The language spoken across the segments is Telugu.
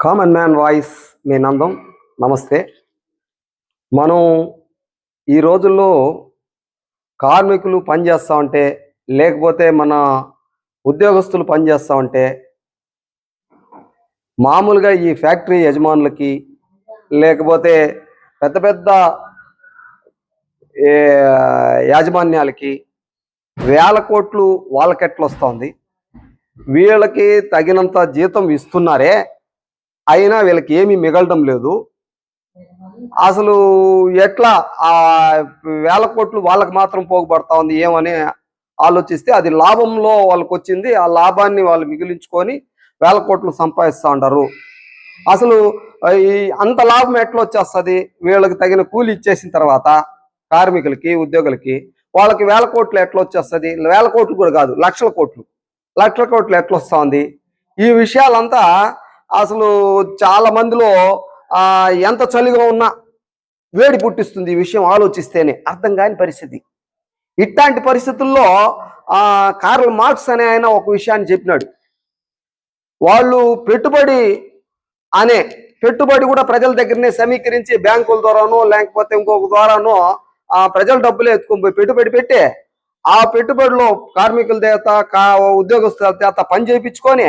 కామన్ మ్యాన్ వాయిస్ మీ నందం. నమస్తే. మనం ఈ రోజుల్లో కార్మికులు పనిచేస్తా ఉంటే లేకపోతే మన ఉద్యోగస్తులు పనిచేస్తా ఉంటే మామూలుగా ఈ ఫ్యాక్టరీ యజమానులకి లేకపోతే పెద్ద పెద్ద యాజమాన్యాలకి వేల కోట్లు వాళ్ళకెట్లు వస్తుంది వీళ్ళకి తగినంత జీతం ఇస్తున్నారే అయినా వీళ్ళకి ఏమీ మిగలడం లేదు. అసలు ఎట్లా ఆ వేల కోట్లు వాళ్ళకి మాత్రం పోగుపడతా ఉంది ఏమని ఆలోచిస్తే అది లాభంలో వాళ్ళకి వచ్చింది ఆ లాభాన్ని వాళ్ళు మిగిలించుకొని వేల కోట్లు సంపాదిస్తూ ఉంటారు అసలు ఈ అంత లాభం ఎట్లా వచ్చేస్తుంది? వీళ్ళకి తగిన కూలి ఇచ్చేసిన తర్వాత కార్మికులకి ఉద్యోగులకి వాళ్ళకి వేల కోట్లు ఎట్లా వచ్చేస్తుంది? వేల కోట్లు కూడా కాదు లక్షల కోట్లు. లక్షల కోట్లు ఎట్లా వస్తుంది ఈ విషయాలంతా అసలు చాలా మందిలో ఆ, ఎంత చలిగా ఉన్నా వేడి పుట్టిస్తుంది ఈ విషయం ఆలోచిస్తేనే. అర్థం కాని పరిస్థితి. ఇట్లాంటి పరిస్థితుల్లో ఆ కార్ల్ మార్క్స్ అనే ఆయన ఒక విషయాన్ని చెప్పినాడు. వాళ్ళు పెట్టుబడి అనే పెట్టుబడి కూడా ప్రజల దగ్గరనే సమీకరించి బ్యాంకుల ద్వారానో లేకపోతే ఇంకొక ద్వారానో ఆ ప్రజల డబ్బులే ఎత్తుకొని పోయి పెట్టుబడి పెట్టి ఆ పెట్టుబడిలో కార్మికుల చేత కా ఉద్యోగస్తుల చేత పని చేయించుకొని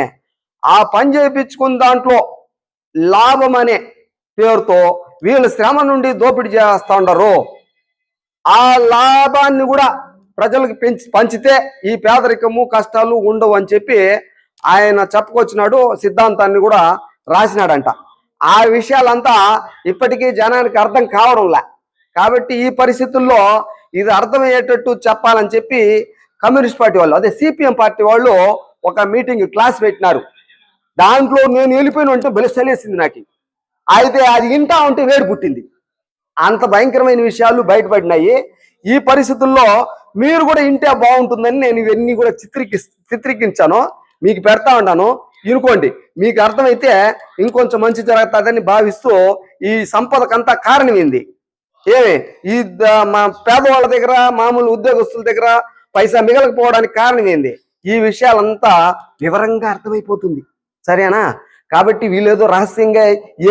ఆ పని చేయించుకున్న దాంట్లో లాభం అనే పేరుతో వీళ్ళ శ్రమ నుండి దోపిడీ చేస్తూ ఉండరు ఆ లాభాన్ని కూడా ప్రజలకు పెంచి పంచితే ఈ పేదరికము కష్టాలు ఉండవు అని చెప్పి ఆయన చెప్పుకొచ్చినాడు సిద్ధాంతాన్ని కూడా రాసినాడంట. ఆ విషయాలంతా ఇప్పటికీ జనానికి అర్థం కావడంలే. కాబట్టి ఈ పరిస్థితుల్లో ఇది అర్థమయ్యేటట్టు చెప్పాలని చెప్పి కమ్యూనిస్ట్ పార్టీ వాళ్ళు అదే సిపిఎం పార్టీ వాళ్ళు ఒక మీటింగ్ క్లాస్ పెట్టినారు. దాంట్లో నేను వెళ్ళిపోయిన ఉంటే బలిసలేసింది నాకు. అయితే అది వింటా ఉంటే వేడి పుట్టింది. అంత భయంకరమైన విషయాలు బయటపడినాయి. ఈ పరిస్థితుల్లో మీరు కూడా ఇంటే బాగుంటుందని నేను ఇవన్నీ కూడా చిత్రీకి చిత్రీకరించాను. మీకు పెడతా ఉన్నాను. ఇనుకోండి. మీకు అర్థమైతే ఇంకొంచెం మంచి జరుగుతుందని భావిస్తూ ఈ సంపదకంతా కారణమైంది. ఏమి? ఈ మా పేదవాళ్ళ దగ్గర మామూలు ఉద్యోగస్తుల దగ్గర పైసా మిగలకపోవడానికి కారణమైంది. ఈ విషయాలంతా వివరంగా అర్థమైపోతుంది. సరేనా? కాబట్టి వీళ్ళేదో రహస్యంగా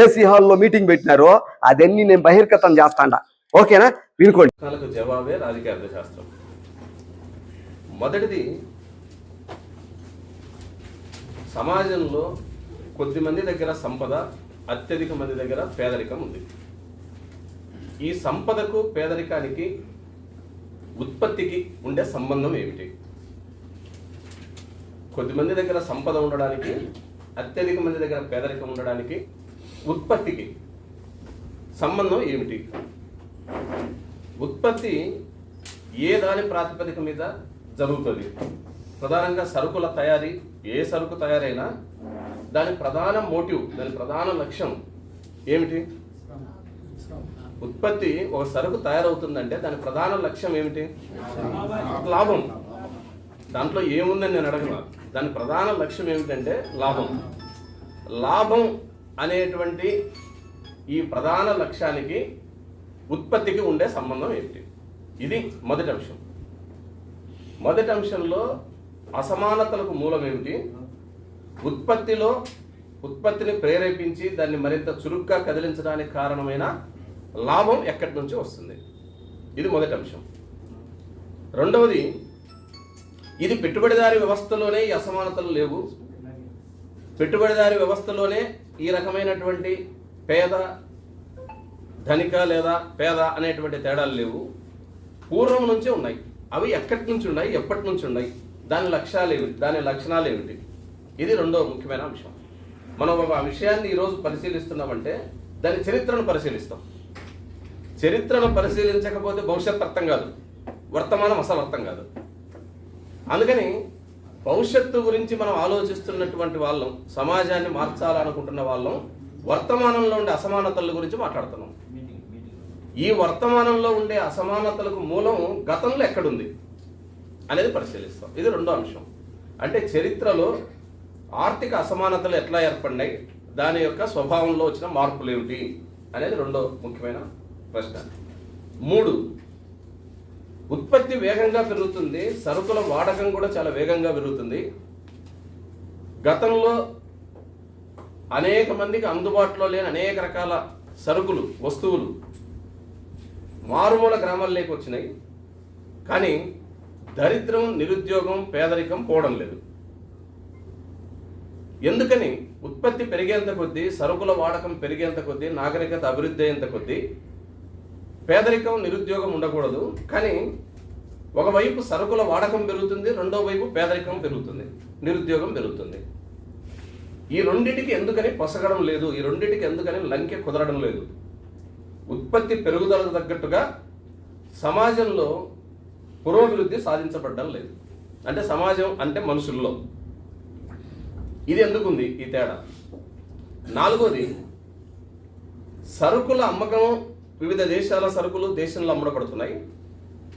ఏసీ హాల్లో మీటింగ్ పెట్టినారో. అదన్నీ నేను బహిర్గతం చేస్తాండ. ఓకేనా? వినుకోండి. జవాబే రాజకీయ అర్థశాస్త్రం. మొదటిది సమాజంలో కొద్ది మంది దగ్గర సంపద అత్యధిక మంది దగ్గర పేదరికం ఉంది. ఈ సంపదకు పేదరికానికి ఉత్పత్తికి ఉండే సంబంధం ఏమిటి? కొద్ది మంది దగ్గర సంపద ఉండడానికి అత్యధిక మంది దగ్గర పేదరికం ఉండడానికి ఉత్పత్తికి సంబంధం ఏమిటి? ఉత్పత్తి ఏ దాని ప్రాతిపదిక మీద జరుగుతుంది? ప్రధానంగా సరుకుల తయారీ ఏ సరుకు తయారైనా దాని ప్రధాన మోటివ్ దాని ప్రధాన లక్ష్యం ఏమిటి? ఉత్పత్తి ఒక సరుకు తయారవుతుందంటే దాని ప్రధాన లక్ష్యం ఏమిటి? లాభం. దాంట్లో ఏముందని నేను అడగను. దాని ప్రధాన లక్ష్యం ఏమిటంటే లాభం. లాభం అనేటువంటి ఈ ప్రధాన లక్ష్యానికి ఉత్పత్తికి ఉండే సంబంధం ఏమిటి? ఇది మొదటి అంశం. మొదటి అంశంలో అసమానతలకు మూలం ఏమిటి? ఉత్పత్తిలో ఉత్పత్తిని ప్రేరేపించి దాన్ని మరింత చురుగ్గా కదిలించడానికి కారణమైన లాభం ఎక్కడి నుంచి వస్తుంది? ఇది మొదటి అంశం. రెండవది ఇది పెట్టుబడిదారి వ్యవస్థలోనే ఈ అసమానతలు లేవు. పెట్టుబడిదారి వ్యవస్థలోనే ఈ రకమైనటువంటి పేద ధనిక లేదా పేద అనేటువంటి తేడాలు లేవు. పూర్వం నుంచే ఉన్నాయి. అవి ఎక్కడి నుంచి ఉన్నాయి? ఎప్పటి నుంచి ఉన్నాయి? దాని లక్ష్యాలు ఏమిటి దాని లక్షణాలు ఏమిటి? ఇది రెండో ముఖ్యమైన అంశం. మనం ఒక విషయాన్ని ఈరోజు పరిశీలిస్తున్నామంటే దాని చరిత్రను పరిశీలిస్తాం. చరిత్రను పరిశీలించకపోతే భవిష్యత్ అర్థం కాదు. వర్తమానం అసలు అర్థం కాదు. అందుకని భవిష్యత్తు గురించి మనం ఆలోచిస్తున్నటువంటి వాళ్ళం సమాజాన్ని మార్చాలనుకుంటున్న వాళ్ళం వర్తమానంలో ఉండే అసమానతల గురించి మాట్లాడుతున్నాం. ఈ వర్తమానంలో ఉండే అసమానతలకు మూలం గతంలో ఎక్కడుంది అనేది పరిశీలిస్తాం. ఇది రెండో అంశం. అంటే చరిత్రలో ఆర్థిక అసమానతలు ఎట్లా ఏర్పడినాయి దాని యొక్క స్వభావంలో వచ్చిన మార్పులు ఏమిటి అనేది రెండో ముఖ్యమైన ప్రశ్న. మూడు ఉత్పత్తి వేగంగా పెరుగుతుంది సరుకుల వాడకం కూడా చాలా వేగంగా పెరుగుతుంది. గతంలో అనేక మందికి అందుబాటులో లేని అనేక రకాల సరుకులు వస్తువులు మారుమూల గ్రామాల్లోకి వచ్చినాయి. కానీ దరిద్రం నిరుద్యోగం పేదరికం పోవడం లేదు. ఎందుకని? ఉత్పత్తి పెరిగేంత కొద్దీ సరుకుల వాడకం పెరిగేంత కొద్దీ నాగరికత అభివృద్ధి అయ్యేంత కొద్దీ పేదరికం నిరుద్యోగం ఉండకూడదు. కానీ ఒకవైపు సరుకుల వాడకం పెరుగుతుంది రెండో వైపు పేదరికం పెరుగుతుంది నిరుద్యోగం పెరుగుతుంది. ఈ రెండింటికి ఎందుకని పొసగడం లేదు ఈ రెండింటికి ఎందుకని లంకె కుదరడం లేదు. ఉత్పత్తి పెరుగుదలకు తగ్గట్టుగా సమాజంలో పురోభివృద్ధి సాధించబడడం లేదు. అంటే సమాజం అంటే మనుషుల్లో. ఇది ఎందుకుంది ఈ తేడా? నాలుగోది సరుకుల అమ్మకం వివిధ దేశాల సరుకులు దేశంలో అమ్మడబడుతున్నాయి.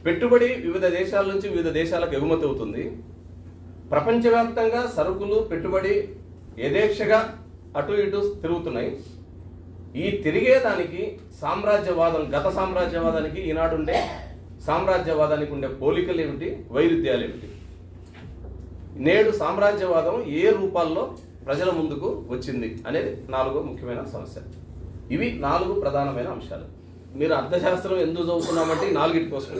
పెట్టుబడి వివిధ దేశాల నుంచి వివిధ దేశాలకు ఎగుమతి అవుతుంది. ప్రపంచవ్యాప్తంగా సరుకులు పెట్టుబడి యథేక్షగా అటు ఇటు తిరుగుతున్నాయి. ఈ తిరిగేదానికి సామ్రాజ్యవాదం గత సామ్రాజ్యవాదానికి ఈనాడుండే సామ్రాజ్యవాదానికి ఉండే పోలికలు ఏమిటి వైరుధ్యాలు ఏమిటి నేడు సామ్రాజ్యవాదం ఏ రూపాల్లో ప్రజల ముందుకు వచ్చింది అనేది నాలుగో ముఖ్యమైన సమస్య. ఇవి నాలుగు ప్రధానమైన అంశాలు. మీరు అర్థశాస్త్రం ఎందుకు చదువుకున్నామంటే ఈ నాలుగిటి కోసం.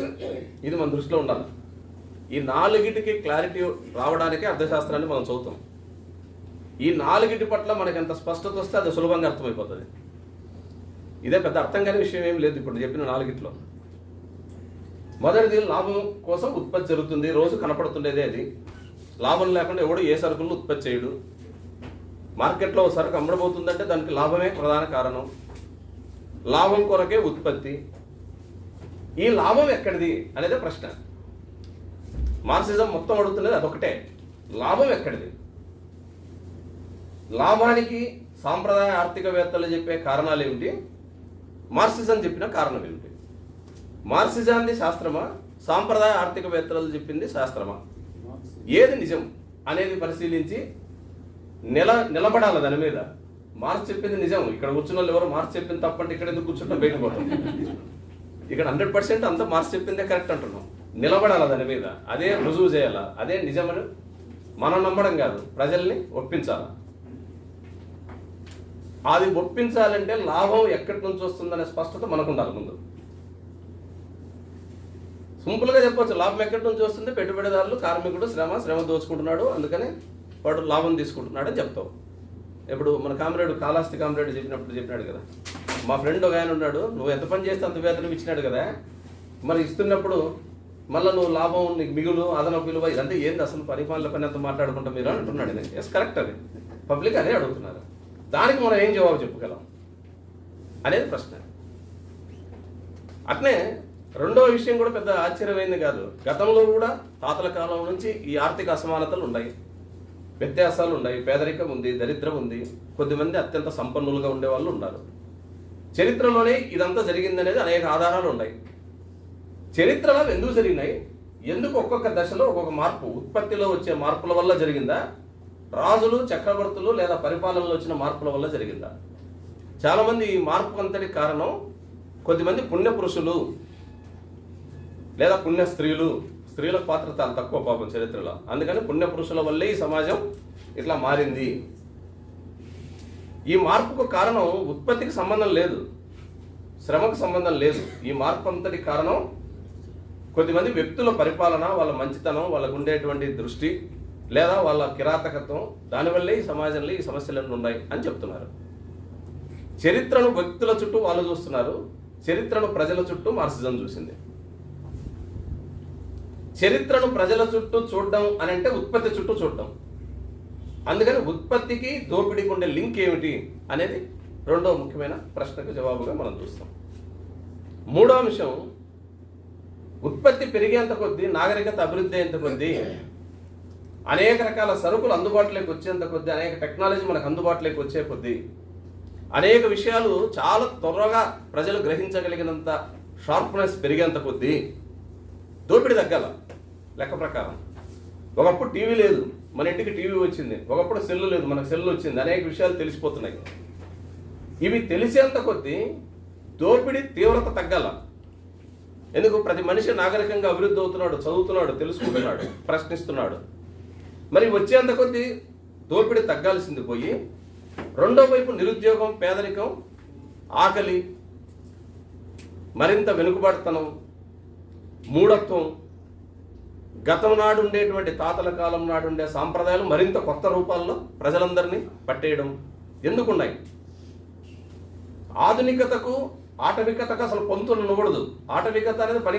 ఇది మన దృష్టిలో ఉండాలి. ఈ నాలుగిటికి క్లారిటీ రావడానికే అర్థశాస్త్రాన్ని మనం చదువుతాం. ఈ నాలుగిటి పట్ల మనకి ఎంత స్పష్టత వస్తే అది సులభంగా అర్థమైపోతుంది. ఇదే పెద్ద అర్థం కాని విషయం ఏం లేదు ఇప్పుడు చెప్పిన నాలుగిట్లో. మొదటిది లాభం కోసం ఉత్పత్తి జరుగుతుంది రోజు కనపడుతుండేదే అది. లాభం లేకుండా ఎవడు ఏ సరుకులను ఉత్పత్తి చేయడు. మార్కెట్లో ఓ సరుకు అమ్మడబోతుందంటే దానికి లాభమే ప్రధాన కారణం. లాభం కొరకే ఉత్పత్తి. ఈ లాభం ఎక్కడిది అనేదే ప్రశ్న. మార్క్సిజం మొత్తం అడుగుతున్నది అదొకటే లాభం ఎక్కడిది? లాభానికి సాంప్రదాయ ఆర్థికవేత్తలు చెప్పే కారణాలు ఏమిటి? మార్క్సిజం చెప్పిన కారణం ఏమిటి? మార్క్సిజాన్ని శాస్త్రమా? సాంప్రదాయ ఆర్థికవేత్తలు చెప్పింది శాస్త్రమా? ఏది నిజం అనేది పరిశీలించి నిల నిలబడాలి దాని మీద. మార్క్స్ చెప్పింది నిజం. ఇక్కడ కూర్చున్న వాళ్ళు ఎవరు మార్క్స్ చెప్పింది తప్పంటే ఇక్కడ ఎందుకు కూర్చుంటాం? బయట పోతాం. ఇక్కడ హండ్రెడ్ పర్సెంట్ అంతా మార్క్స్ చెప్పిందే కరెక్ట్ అంటున్నాం. నిలబడాలి దాని మీద? అదే రుజువు చేయాలా? అదే నిజమని మనం నమ్మడం కాదు. ప్రజల్ని ఒప్పించాలి? అది ఒప్పించాలంటే లాభం ఎక్కడి నుంచి వస్తుందనే స్పష్టత మనకు ఉండాలి ముందు. సింపుల్గా చెప్పవచ్చు లాభం ఎక్కడి నుంచి వస్తుంది? పెట్టుబడిదారులు కార్మికుడు శ్రమ శ్రమ దోచుకుంటున్నాడు. అందుకని వాడు లాభం తీసుకుంటున్నాడు చెప్తావు ఇప్పుడు మన కామ్రేడు కాళాస్తి కామ్రేడు చెప్పినప్పుడు చెప్పినాడు కదా. మా ఫ్రెండ్ ఒక ఆయన ఉన్నాడు నువ్వు ఎంత పని చేస్తే అంత వేతనం ఇచ్చినాడు కదా. మరి ఇస్తున్నప్పుడు మళ్ళీ నువ్వు లాభం నీకు మిగులు అదనపు విలువ ఇదంతా ఏంది అసలు పరిపాలన పని అంత మాట్లాడుకుంటా మీరు? అంటున్నాడు ఇది ఎస్ కరెక్ట్ అది. పబ్లిక్ అదే అడుగుతున్నారు. దానికి మనం ఏం జవాబు చెప్పగలం? అనేది ప్రశ్న. అట్నే రెండవ విషయం కూడా పెద్ద ఆశ్చర్యమైంది కాదు. గతంలో కూడా తాతల కాలం నుంచి ఈ ఆర్థిక అసమానతలు ఉన్నాయి. వ్యత్యాసాలు ఉన్నాయి పేదరికం ఉంది దరిద్రం ఉంది. కొద్దిమంది అత్యంత సంపన్నులుగా ఉండేవాళ్ళు ఉన్నారు. చరిత్రలోనే ఇదంతా జరిగిందనేది అనేక ఆధారాలు ఉన్నాయి. చరిత్రలో ఎందుకు జరిగినాయి? ఎందుకు ఒక్కొక్క దశలో ఒక్కొక్క మార్పు ఉత్పత్తిలో వచ్చే మార్పుల వల్ల జరిగిందా? రాజులు చక్రవర్తులు లేదా పరిపాలనలో వచ్చిన మార్పుల వల్ల జరిగిందా? చాలామంది ఈ మార్పు అంతటి కారణం కొద్దిమంది పుణ్య పురుషులు లేదా పుణ్య స్త్రీలు స్త్రీల పాత్ర చాలా తక్కువ పాపం చరిత్రలో. అందుకని పుణ్య పురుషుల వల్లే ఈ సమాజం ఇట్లా మారింది. ఈ మార్పుకు కారణం ఉత్పత్తికి సంబంధం లేదు. శ్రమకు సంబంధం లేదు. ఈ మార్పు అంతటి కారణం కొద్దిమంది వ్యక్తుల పరిపాలన వాళ్ళ మంచితనం వాళ్ళకు ఉండేటువంటి దృష్టి లేదా వాళ్ళ కిరాతకత్వం దానివల్లే ఈ సమాజంలో ఈ సమస్యలన్నీ ఉన్నాయి అని చెప్తున్నారు. చరిత్రను వ్యక్తుల చుట్టూ వాళ్ళు చూస్తున్నారు. చరిత్రను ప్రజల చుట్టూ మార్సిజం చూసింది. చరిత్రను ప్రజల చుట్టూ చూడడం అని అంటే ఉత్పత్తి చుట్టూ చూడడం. అందుకని ఉత్పత్తికి దోపిడీకి ఉండే లింక్ ఏమిటి అనేది రెండో ముఖ్యమైన ప్రశ్నకు జవాబుగా మనం చూస్తాం. మూడో అంశం ఉత్పత్తి పెరిగేంత కొద్దీ నాగరికత అభివృద్ధి అయ్యేంత కొద్దీ అనేక రకాల సరుకులు అందుబాటులోకి వచ్చేంత కొద్దీ అనేక టెక్నాలజీ మనకు అందుబాటులోకి వచ్చే కొద్దీ అనేక విషయాలు చాలా త్వరగా ప్రజలు గ్రహించగలిగినంత షార్ప్నెస్ పెరిగేంత కొద్దీ దోపిడి తగ్గాల. లెక్క ప్రకారం. ఒకప్పుడు టీవీ లేదు. మన ఇంటికి టీవీ వచ్చింది. ఒకప్పుడు సెల్లు లేదు. మనకు సెల్లు వచ్చింది. అనేక విషయాలు తెలిసిపోతున్నాయి. ఇవి తెలిసేంత కొద్దీ దోపిడీ తీవ్రత తగ్గాల. ఎందుకు? ప్రతి మనిషి నాగరికంగా అభివృద్ధి అవుతున్నాడు చదువుతున్నాడు తెలుసుకుంటున్నాడు ప్రశ్నిస్తున్నాడు. మరి వచ్చేంత కొద్దీ దోపిడీ తగ్గాల్సింది పోయి రెండో వైపు నిరుద్యోగం పేదరికం ఆకలి మరింత వెనుకబడతనం మూఢత్వం గతం నాడు ఉండేటువంటి తాతల కాలం నాడు ఉండే సాంప్రదాయాలు మరింత కొత్త రూపాల్లో ప్రజలందరినీ పట్టేయడం ఎందుకున్నాయి? ఆధునికతకు ఆటవికతకు అసలు పొంతులు ఉండకూడదు ఆటవికత అనేది పని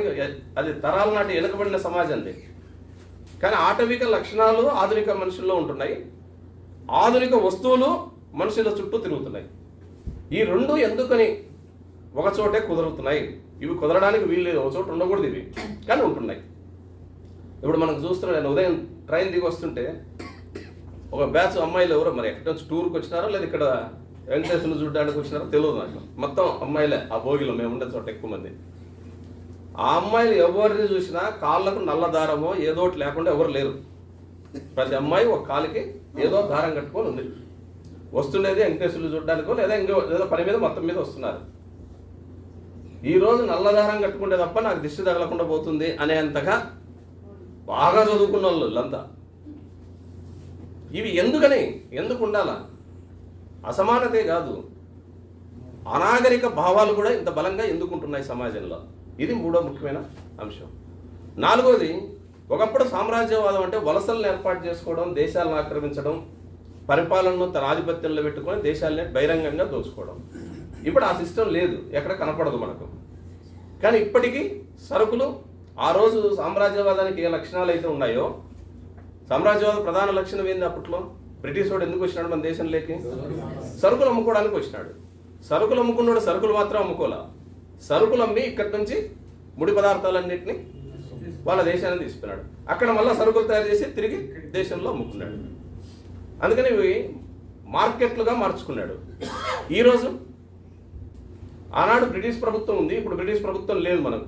అది తరాల నాటి వెనుకబడిన సమాజంది కానీ ఆటవిక లక్షణాలు ఆధునిక మనుషుల్లో ఉంటున్నాయి. ఆధునిక వస్తువులు మనుషుల చుట్టూ తిరుగుతున్నాయి. ఈ రెండు ఎందుకని ఒక చోటే కుదురుతున్నాయి? ఇవి కుదరడానికి వీలు లేదు ఒక చోట ఉండకూడదు ఇవి. కానీ ఉంటున్నాయి. ఇప్పుడు మనం చూస్తున్నాం ఉదయం ట్రైన్ దిగి వస్తుంటే ఒక బ్యాచ్ అమ్మాయిలు ఎవరో మరి ఎక్కడి నుంచి టూర్కి వచ్చినారో లేదా ఇక్కడ వెంకటేశ్వరులు చూడడానికి వచ్చినారో తెలియదు నాకు. మొత్తం అమ్మాయిలే ఆ భోగిలో మేము ఉండే చోట ఎక్కువ మంది. ఆ అమ్మాయిలు ఎవరిని చూసినా కాళ్ళకు నల్ల దారమో ఏదో ఒకటి లేకుండా ఎవరు లేరు. ప్రతి అమ్మాయి ఒక కాలికి ఏదో దారం కట్టుకొని ఉంది. వస్తుండేది వెంకటేశ్వరులు చూడడానికో లేదా ఇంకో ఏదో పని మీద మొత్తం మీద వస్తున్నారు. ఈ రోజు నల్ల దారం కట్టుకుంటే తప్ప నాకు దిష్టి తగలకుండా పోతుంది అనేంతగా బాగా చదువుకున్న వాళ్ళు వీళ్ళంతా. ఇవి ఎందుకని? ఎందుకు ఉండాలా? అసమానతే కాదు. అనాగరిక భావాలు కూడా ఇంత బలంగా ఎందుకుంటున్నాయి సమాజంలో? ఇది మూడో ముఖ్యమైన అంశం. నాలుగోది ఒకప్పుడు సామ్రాజ్యవాదం అంటే వలసలను ఏర్పాటు చేసుకోవడం దేశాలను ఆక్రమించడం పరిపాలనను తన ఆధిపత్యంలో పెట్టుకొని దేశాలని బహిరంగంగా దోచుకోవడం. ఇప్పుడు ఆ సిస్టమ్ లేదు. ఎక్కడ కనపడదు మనకు. కానీ ఇప్పటికీ సరుకులు ఆ రోజు సామ్రాజ్యవాదానికి ఏ లక్షణాలు అయితే ఉన్నాయో సామ్రాజ్యవాద ప్రధాన లక్షణం ఏంది అప్పట్లో? బ్రిటిష్ వాడు ఎందుకు వచ్చినాడు మన దేశంలోకి? సరుకులు అమ్ముకోవడానికి వచ్చినాడు. సరుకులు అమ్ముకున్నాడు సరుకులు మాత్రం అమ్ముకోలే. సరుకులు అమ్మి ఇక్కడి నుంచి ముడి పదార్థాలన్నింటినీ వాళ్ళ దేశాన్ని తీసుకున్నాడు అక్కడ మళ్ళీ సరుకులు తయారు చేసి తిరిగి దేశంలో అమ్ముకున్నాడు. అందుకని ఇవి మార్కెట్లుగా మార్చుకున్నాడు. ఈరోజు ఆనాడు బ్రిటిష్ ప్రభుత్వం ఉంది ఇప్పుడు బ్రిటిష్ ప్రభుత్వం లేదు మనకు.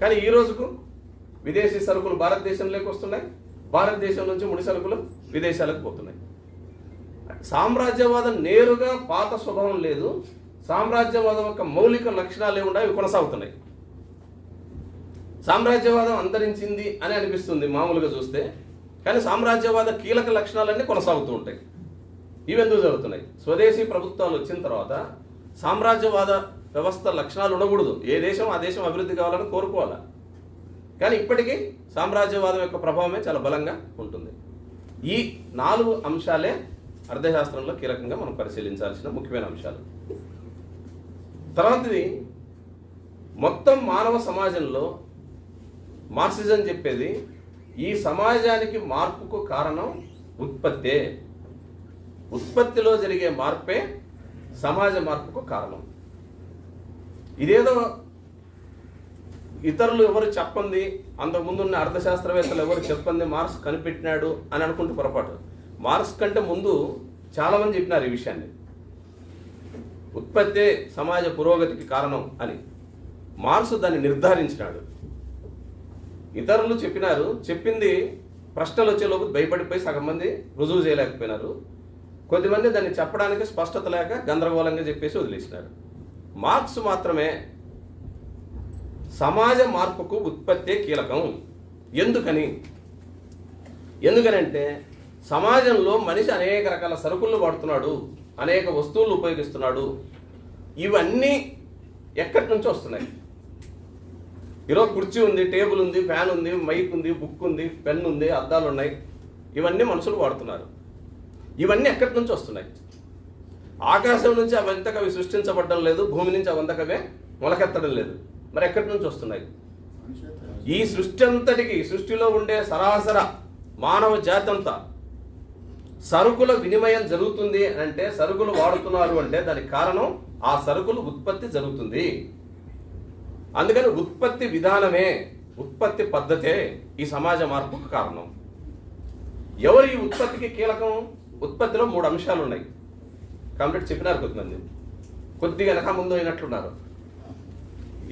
కానీ ఈ రోజుకు విదేశీ సరుకులు భారతదేశంలోకి వస్తున్నాయి. భారతదేశం నుంచి ముడి సరుకులు విదేశాలకు పోతున్నాయి. సామ్రాజ్యవాదం నేరుగా పాత స్వభావం లేదు. సామ్రాజ్యవాదం యొక్క మౌలిక లక్షణాలు ఏముండా అవి కొనసాగుతున్నాయి. సామ్రాజ్యవాదం అంతరించింది అని అనిపిస్తుంది మామూలుగా చూస్తే. కానీ సామ్రాజ్యవాద కీలక లక్షణాలన్నీ కొనసాగుతూ ఉంటాయి. ఇవి ఎందుకు జరుగుతున్నాయి? స్వదేశీ ప్రభుత్వాలు వచ్చిన తర్వాత సామ్రాజ్యవాద వ్యవస్థ లక్షణాలు ఉండకూడదు. ఏ దేశం ఆ దేశం అభివృద్ధి కావాలని కోరుకోవాలా. కానీ ఇప్పటికీ సామ్రాజ్యవాదం యొక్క ప్రభావమే చాలా బలంగా ఉంటుంది. ఈ నాలుగు అంశాలే అర్థశాస్త్రంలో కీలకంగా మనం పరిశీలించాల్సిన ముఖ్యమైన అంశాలు. తర్వాతది మొత్తం మానవ సమాజంలో మార్క్సిజం చెప్పేది ఈ సమాజానికి మార్పుకు కారణం ఉత్పత్తే. ఉత్పత్తిలో జరిగే మార్పే సమాజ మార్పుకు కారణం. ఇదేదో ఇతరులు ఎవరు చెప్పంది అంతకుముందున్న అర్థశాస్త్రవేత్తలు ఎవరు చెప్పంది మార్క్స్ కనిపెట్టినాడు అని అనుకుంటే పొరపాటు. మార్క్స్ కంటే ముందు చాలామంది చెప్పినారు ఈ విషయాన్ని. ఉత్పత్తే సమాజ పురోగతికి కారణం అని. మార్క్స్ దాన్ని నిర్ధారించినాడు. ఇతరులు చెప్పినారు చెప్పింది ప్రశ్నలు వచ్చేలోపు భయపడిపోయి సగం మంది రుజువు చేయలేకపోయినారు. కొద్దిమంది దాన్ని చెప్పడానికి స్పష్టత లేక గందరగోళంగా చెప్పేసి వదిలేసినారు. మార్క్స్ మాత్రమే సమాజ మార్పుకు ఉత్పత్తే కీలకం. ఎందుకని? ఎందుకనంటే సమాజంలో మనిషి అనేక రకాల సరుకులు వాడుతున్నాడు అనేక వస్తువులు ఉపయోగిస్తున్నాడు. ఇవన్నీ ఎక్కడి నుంచి వస్తున్నాయి. ఈరోజు కుర్చీ ఉంది టేబుల్ ఉంది ఫ్యాన్ ఉంది మైక్ ఉంది బుక్ ఉంది పెన్ ఉంది అద్దాలు ఉన్నాయి. ఇవన్నీ మనుషులు వాడుతున్నారు. ఇవన్నీ ఎక్కడి నుంచి వస్తున్నాయి? ఆకాశం నుంచి అవంతకు అవి సృష్టించబడడం లేదు భూమి నుంచి అవంతకవే మొలకెత్తడం లేదు. మరి ఎక్కడి నుంచి వస్తున్నాయి? ఈ సృష్టి అంతటికి సృష్టిలో ఉండే సరాసర మానవ జాతి అంతా సరుకుల వినిమయం జరుగుతుంది అంటే సరుకులు వాడుతున్నారు అంటే దానికి కారణం ఆ సరుకులు ఉత్పత్తి జరుగుతుంది. అందుకని ఉత్పత్తి విధానమే ఉత్పత్తి పద్ధతే ఈ సమాజ మార్పుకు కారణం. ఎవరు ఈ ఉత్పత్తికి కీలకం? ఉత్పత్తిలో మూడు అంశాలు ఉన్నాయి కంప్లీట్ చెప్పినారు కొంతమంది. కొద్దిగా వెనక ముందు అయినట్లున్నారు.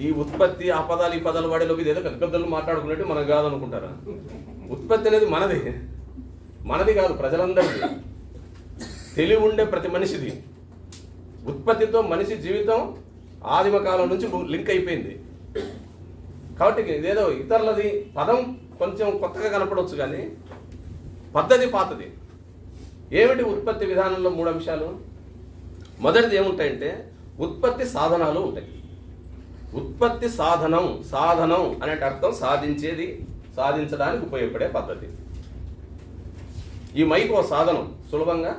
ఈ ఉత్పత్తి ఆ పదాలు ఈ పదాలు వాడేలోపు ఏదో పెద్ద పెద్దలు మాట్లాడుకున్నట్టు మనం కాదు అనుకుంటారా ఉత్పత్తి అనేది మనది. మనది కాదు ప్రజలందరిది. తెలివి ఉండే ప్రతి మనిషిది. ఉత్పత్తితో మనిషి జీవితం ఆదిమ కాలం నుంచి లింక్ అయిపోయింది. కాబట్టి ఇదేదో ఇతరులది పదం కొంచెం కొత్తగా కనపడవచ్చు కానీ పద్ధతి పాతది. ఏమిటి ఉత్పత్తి విధానంలో మూడు అంశాలు? మొదటిది ఏముంటాయంటే ఉత్పత్తి సాధనాలు ఉంటాయి. ఉత్పత్తి సాధనం సాధనం అనే అర్థం సాధించేది సాధించడానికి ఉపయోగపడే పద్ధతి. ఈ మైక్ ఓ సాధనం సులభంగా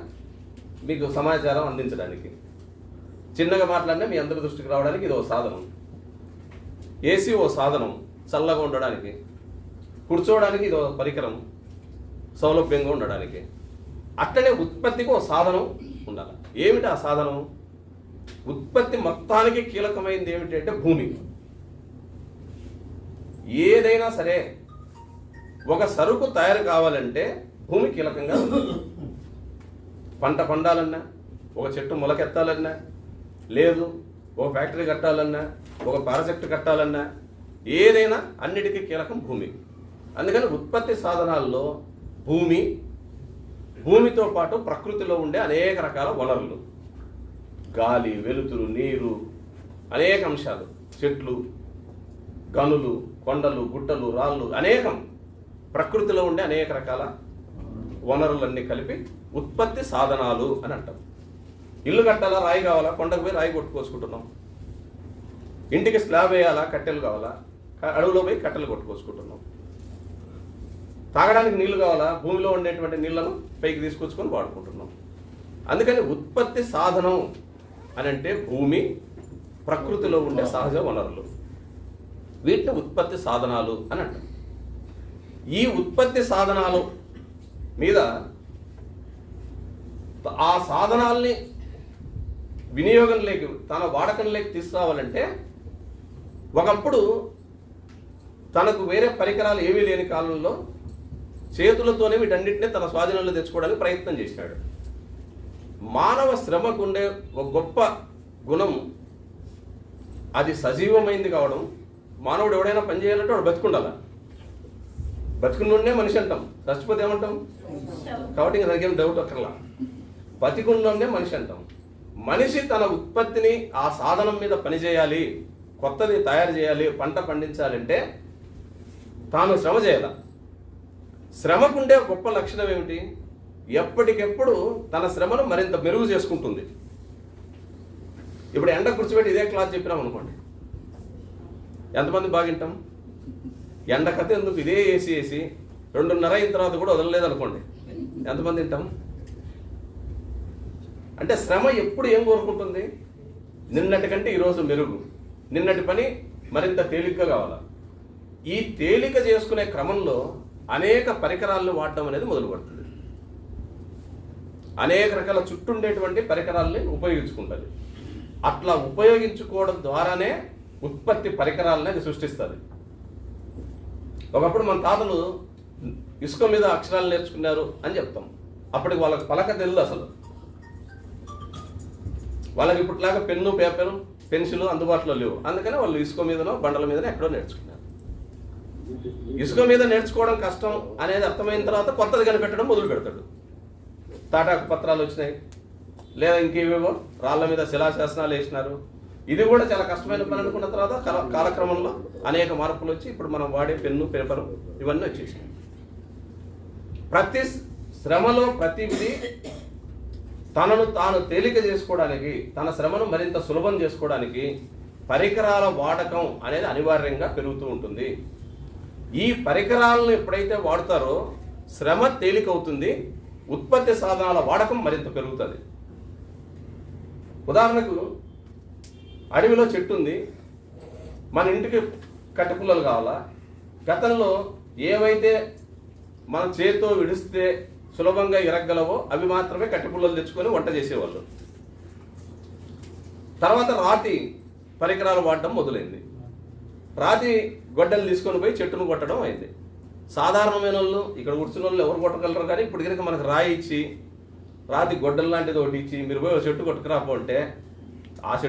మీకు సమాచారం అందించడానికి. చిన్నగా మాట్లాడినా మీ అందరి దృష్టికి రావడానికి ఇది ఓ సాధనం. ఏసీ ఓ సాధనం చల్లగా ఉండడానికి. కూర్చోవడానికి ఇది ఒక పరికరం సౌలభ్యంగా ఉండడానికి. అట్లనే ఉత్పత్తికి ఒక సాధనం ఉండాలి. ఏమిటి ఆ సాధనం? ఉత్పత్తి మొత్తానికి కీలకమైనది ఏమిటంటే భూమి. ఏదైనా సరే ఒక సరుకు తయారు కావాలంటే భూమి కీలకంగా పంట పండాలన్నా ఒక చెట్టు మొలకెత్తాలన్నా లేదు ఒక ఫ్యాక్టరీ కట్టాలన్నా ఒక ప్రాజెక్టు కట్టాలన్నా ఏదైనా అన్నిటికీ కీలకం భూమి. అందుకని ఉత్పత్తి సాధనాల్లో భూమి భూమితో పాటు ప్రకృతిలో ఉండే అనేక రకాల వనరులు. గాలి వెలుతురు నీరు అనేక అంశాలు. చెట్లు గనులు కొండలు గుట్టలు రాళ్ళు అనేకం. ప్రకృతిలో ఉండే అనేక రకాల వనరులన్నీ కలిపి ఉత్పత్తి సాధనాలు అని అంటాం. ఇల్లు కట్టాలా రాయి కావాలా? కొండకు పోయి రాయి కొట్టుకోసుకుంటున్నాం ఇంటికి స్లాబ్ వేయాలా? కట్టెలు కావాలా? అడవిలో పోయి కట్టెలు కొట్టుకోసుకుంటున్నాం తాగడానికి నీళ్ళు కావాలా? భూమిలో ఉండేటువంటి నీళ్ళను పైకి తీసుకొచ్చుకొని వాడుకుంటున్నాం. అందుకని ఉత్పత్తి సాధనం అని అంటే భూమి ప్రకృతిలో ఉండే సహజ వనరులు. వీటిని ఉత్పత్తి సాధనాలు అని అంటారు ఈ ఉత్పత్తి సాధనాలు మీద ఆ సాధనాల్ని వినియోగంలోకి తన వాడకంలోకి తీసుకురావాలంటే ఒకప్పుడు తనకు వేరే పరికరాలు ఏమీ లేని కాలంలో చేతులతోనే వీటన్నిటిని తన స్వాధీనంలో తెచ్చుకోవడానికి ప్రయత్నం చేశాడు. మానవ శ్రమకు ఉండే ఒక గొప్ప గుణం అది సజీవమైంది కావడం మానవుడు ఎవడైనా పని చేయాలంటే వాడు బతుకుండాల? బతుకున్నోడే మనిషి అంటాం. చచ్చిపోతే ఏమంటాం? కాబట్టి ఇంకా దానికి డౌట్ అక్కర్లా. బతికుండే మనిషి అంటాం. మనిషి తన ఉత్పత్తిని ఆ సాధనం మీద పనిచేయాలి కొత్తది తయారు చేయాలి పంట పండించాలంటే తాను శ్రమ చేయాల? శ్రమకుండే గొప్ప లక్షణం ఏమిటి? ఎప్పటికెప్పుడు తన శ్రమను మరింత మెరుగు చేసుకుంటుంది. ఇప్పుడు ఎండ కూర్చోబెట్టి ఇదే క్లాస్ చెప్పినాం అనుకోండి. ఎంతమంది బాగింటాం? ఎండ కథ ఎందుకు ఇదే ఏసీ వేసి రెండున్నర అయిన తర్వాత కూడా వదలలేదు అనుకోండి ఎంతమంది తింటాం? అంటే శ్రమ ఎప్పుడు ఏం కోరుకుంటుంది? నిన్నటి కంటే ఈరోజు మెరుగు. నిన్నటి పని మరింత తేలిగ్గా కావాలా? ఈ తేలిక చేసుకునే క్రమంలో అనేక పరికరాలను వాడడం అనేది మొదలు పడుతుంది అనేక రకాల చుట్టుండేటువంటి పరికరాలని ఉపయోగించుకుంటుంది. అట్లా ఉపయోగించుకోవడం ద్వారానే ఉత్పత్తి పరికరాలని అది సృష్టిస్తుంది. ఒకప్పుడు మన తాతలు ఇసుక మీద అక్షరాలు నేర్చుకున్నారు అని చెప్తాం. అప్పటికి వాళ్ళకి పలక తెలియదు అసలు. వాళ్ళకి ఇప్పటిలాగా పెన్ను పేపరు పెన్సిల్ అందుబాటులో లేవు. అందుకనే వాళ్ళు ఇసుక మీదనో బండల మీదనో ఎక్కడో నేర్చుకున్నారు. ఇసుక మీద నేర్చుకోవడం కష్టం అనేది అర్థమైన తర్వాత కొత్తది కనిపెట్టడం మొదలు పెడతాడు. తాటాకు పత్రాలు వచ్చినాయి. లేదా ఇంకేవేవో రాళ్ళ మీద శిలాశాసనాలు వేసినారు. ఇది కూడా చాలా కష్టమైన పని అనుకున్న తర్వాత కాల- కాలక్రమంలో అనేక మార్పులు వచ్చి ఇప్పుడు మనం వాడే పెన్ను పేపరు ఇవన్నీ వచ్చేసినాయి. ప్రతి శ్రమలో ప్రతిది తనను తాను తేలిక చేసుకోవడానికి తన శ్రమను మరింత సులభం చేసుకోవడానికి పరికరాల వాడకం అనేది అనివార్యంగా పెరుగుతూ ఉంటుంది. ఈ పరికరాలను ఎప్పుడైతే వాడతారో శ్రమ తేలికవుతుంది ఉత్పత్తి సాధనాల వాడకం మరింత పెరుగుతుంది. ఉదాహరణకు అడవిలో చెట్టు ఉంది. మన ఇంటికి కట్టెపుల్లలు కావాలా? గతంలో ఏవైతే మన చేతితో విడిస్తే సులభంగా ఇరగలవో అవి మాత్రమే కట్టెపుల్లలు తెచ్చుకొని వంట చేసేవాళ్ళు. తర్వాత రాతి పరికరాలు వాడడం మొదలైంది. రాతి గొడ్డలు తీసుకొని పోయి చెట్టును కొట్టడం అయింది. సాధారణమైన వాళ్ళు ఇక్కడ కూర్చున్న వాళ్ళు ఎవరు కొట్టగలరు కానీ ఇప్పుడు కనుక మనకు రాయి ఇచ్చి రాతి గొడ్డలు లాంటిది ఒకటి ఇచ్చి మీరు పోయి ఒక చెట్టు కొట్టుకురాపో అంటే ఆ చెట్టు